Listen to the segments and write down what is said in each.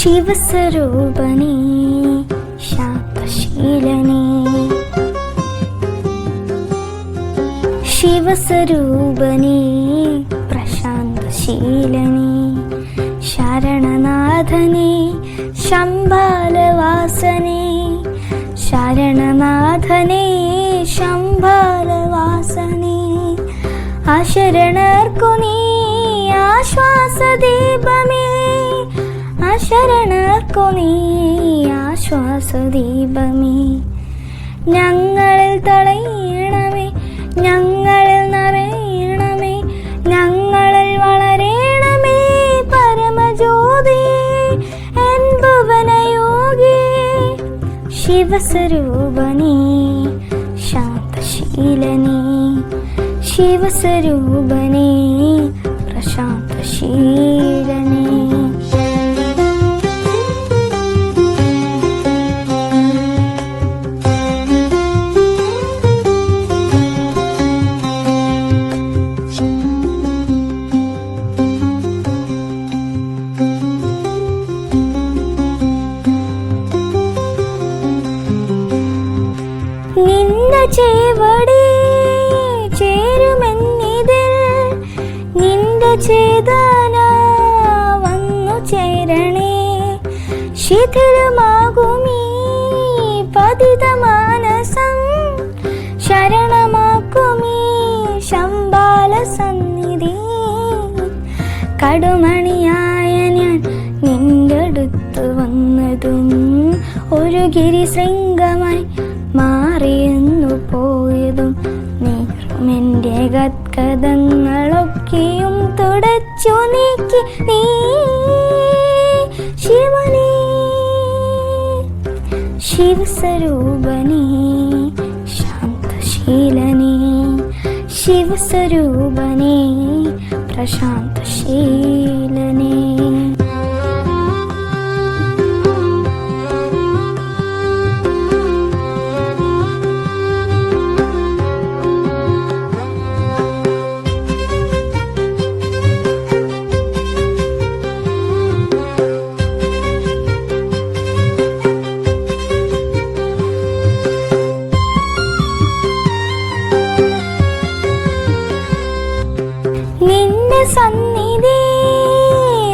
ശിവസ്വരൂപനേ ശാന്തശീലനേ ശിവസ്വരൂപനേ പ്രശാന്തശീലനേ ശരണനാഥനേ ശംഭാലവാസനേ ശരണനാഥനേ ശംബാലവാസനേ അശരണർക്കു നീ ആശ്വാസദീപമേ അശരണർക്കു നീ ആശ്വാസദീപമേ ഞങ്ങളിൽ തളയണമേ ഞങ്ങളിൽ നിറയണമേ ഞങ്ങളിൽ വളരണമേ. പരമജ്യോതി എൻ ഭുവനയോഗി ശിവസ്വരൂപനേ ശാന്തശീലനേ. ശിവസ്വരൂപനേ നിന്ന ചേവടി ചേരുമെന്നിതിൽ നിന്റെ ചേതന വന്നു ചേരണേ. ശിഥിലമാകുമീ പതിത മാനസം ശരണമാക്കുമീ ശമ്പാല സന്നിധി. കടുമണിയായ ഞാൻ നിന്റെ അടുത്ത് വന്നതും ഒരു ഗിരിശൃംഗമായി മാറിയെന്നു പോയതും നീറുമെന്റെ ഗദ്ഗതങ്ങളൊക്കെയും തുടച്ചു നീക്കി നീ ശിവനേ ശിവസ്വരൂപനേ ശാന്തശീലനേ ശിവസ്വരൂപനേ പ്രശാന്തശീലനേ. സന്നിധി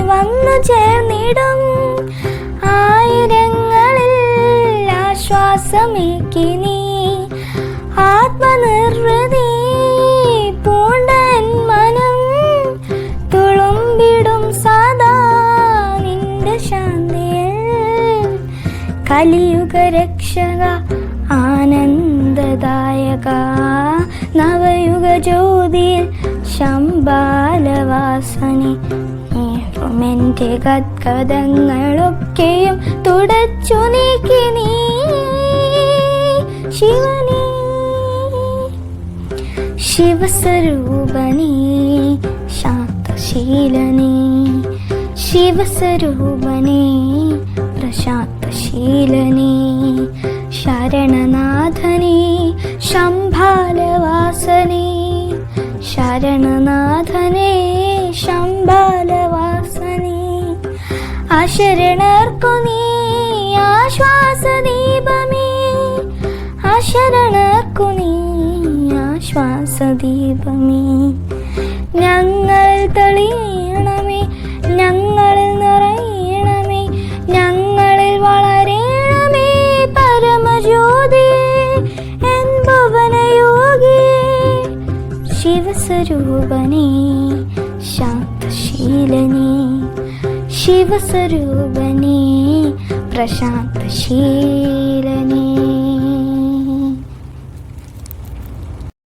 വന്നു ചേർന്നിടും. ആയിരങ്ങളിൽ ആശ്വാസമേക്കി നീ. ആത്മനിർവൃതി പൂണ്ടൻ മനം സദാ നിന്റെ ശാന്തിയിൽ. കലിയുഗ രക്ഷക ആനന്ദദായക നവയുഗ ജ്യോതിയിൽ ശംബാലവാസനെ. നേറുമെന്റെ ഗദ്ഗതങ്ങളൊക്കെയും തുടച്ചു നീക്കി നീ. ശിവനി ശിവസ്വരൂപനേ ശാന്തശീലനി. ശിവസ്വരൂപനേ പ്രശാന്തശീലനി. ശരണനാഥനേ ശംഭാലവാസനേ ശരണനാഥനേ ശംഭാലവാസനേ അശരണർക്കു നീ ആശ്വാസദീപമേ അശരണർക്കു നീ ആശ്വാസദീപമേ. ഞങ്ങൾ ശിവസ്വരൂപനേ ശാന്തശീലനേ ശിവസ്വരൂപനേ പ്രശാന്തശീലനേ.